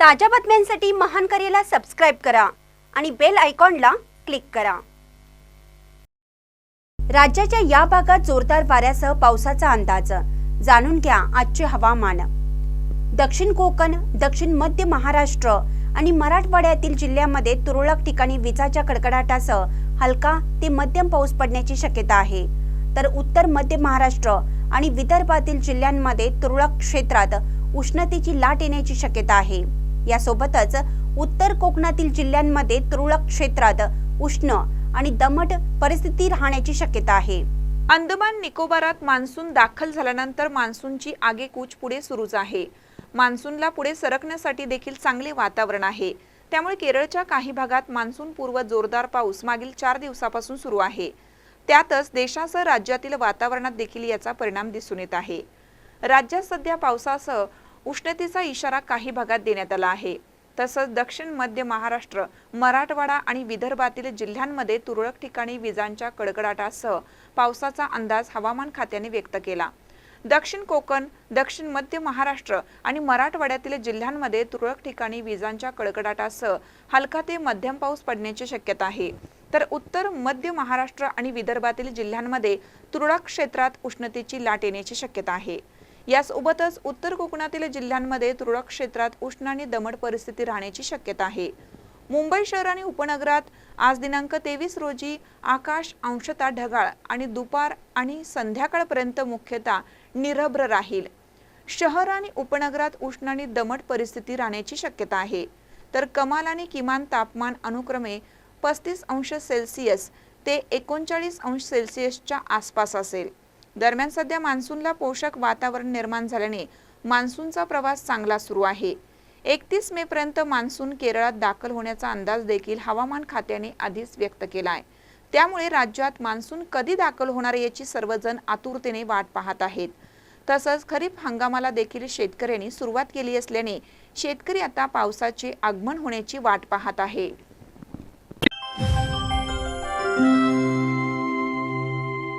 ताज्या बातम्यांसाठी महान करेला सबस्क्राईब करा आणि बेल आयकॉनला क्लिक करा. राज्याच्या या भागात जोरदार वाऱ्यासह पावसाचा अंदाज. जाणून घ्या आजचे हवामान. दक्षिण कोकण दक्षिण मध्य महाराष्ट्र आणि मराठवाड्यातील जिल्ह्यामध्ये तुरळक ठिकाणी विजाच्या कडकडाटासह हलका ते मध्यम पाऊस पडण्याची शक्यता आहे. तर उत्तर मध्य महाराष्ट्र आणि विदर्भातील जिल्ह्यांमध्ये तुरळक क्षेत्रात उष्णतेची लाट येण्याची शक्यता आहे. यासोबतच उत्तर कोकणातील जिल्ह्यांमध्ये तुरळक क्षेत्रात उष्ण आणि दमट परिस्थिती राहण्याची शक्यता आहे. अंदमान निकोबारात मान्सून दाखल झाल्यानंतर मान्सूनची आगेकूच पुढे सुरूच आहे. मान्सूनला पुढे सरकण्यासाठी देखील चांगले वातावरण आहे. त्यामुळे केरळच्या काही भागात मान्सून पूर्व जोरदार पाऊस मागील चार दिवसापासून सुरू आहे. त्यातच देशासह राज्यातील वातावरणात देखील याचा परिणाम दिसून येत आहे. राज्यात सध्या पावसासह उष्णतेचा इशारा काही भागात देण्यात आला आहे. तसंच दक्षिण मध्य महाराष्ट्र मराठवाडा आणि विदर्भातील जिल्ह्यांमध्ये तुरळक ठिकाणी विजांच्या कडकडाटासह पावसाचा अंदाज हवामान खात्याने व्यक्त केला. दक्षिण कोकण दक्षिण मध्य महाराष्ट्र आणि मराठवाड्यातील जिल्ह्यांमध्ये तुरळक ठिकाणी विजांच्या कडकडाटासह हलका ते मध्यम पाऊस पडण्याची शक्यता आहे. तर उत्तर मध्य महाराष्ट्र आणि विदर्भातील जिल्ह्यांमध्ये तुरळक क्षेत्रात उष्णतेची लाट येण्याची शक्यता आहे. यासोबतच उत्तर कोकणातील जिल्ह्यांमध्ये तुरळक क्षेत्रात उष्ण आणि दमट परिस्थिती राहण्याची शक्यता आहे. मुंबई शहर आणि उपनगरात आज दिनांक तेवीस रोजी आकाश अंशतः ढगाळ आणि दुपार आणि संध्याकाळपर्यंत मुख्यतः निरभ्र राहील. शहर आणि उपनगरात उष्ण आणि दमट परिस्थिती राहण्याची शक्यता आहे. तर कमाल आणि किमान तापमान अनुक्रमे पस्तीस अंश सेल्सिअस ते एकोणचाळीस अंश सेल्सिअसच्या आसपास असेल. दरम्यान सध्या मान्सूनला पोषक वातावरण निर्माण झाल्याने मान्सूनचा प्रवास चांगला सुरू आहे. एकतीस मे पर्यंत मान्सून केरळात दाखल होण्याचा अंदाज देखील हवामान खात्याने आधीच व्यक्त केला आहे त्यामुळे राज्यात मान्सून कधी दाखल होणार याची सर्वजण आतुरतेने वाट पाहत आहेत. तसंच खरीप हंगामाला देखील शेतकऱ्यांनी सुरुवात केली असल्याने शेतकरी आता पावसाचे आगमन होण्याची वाट पाहत आहे.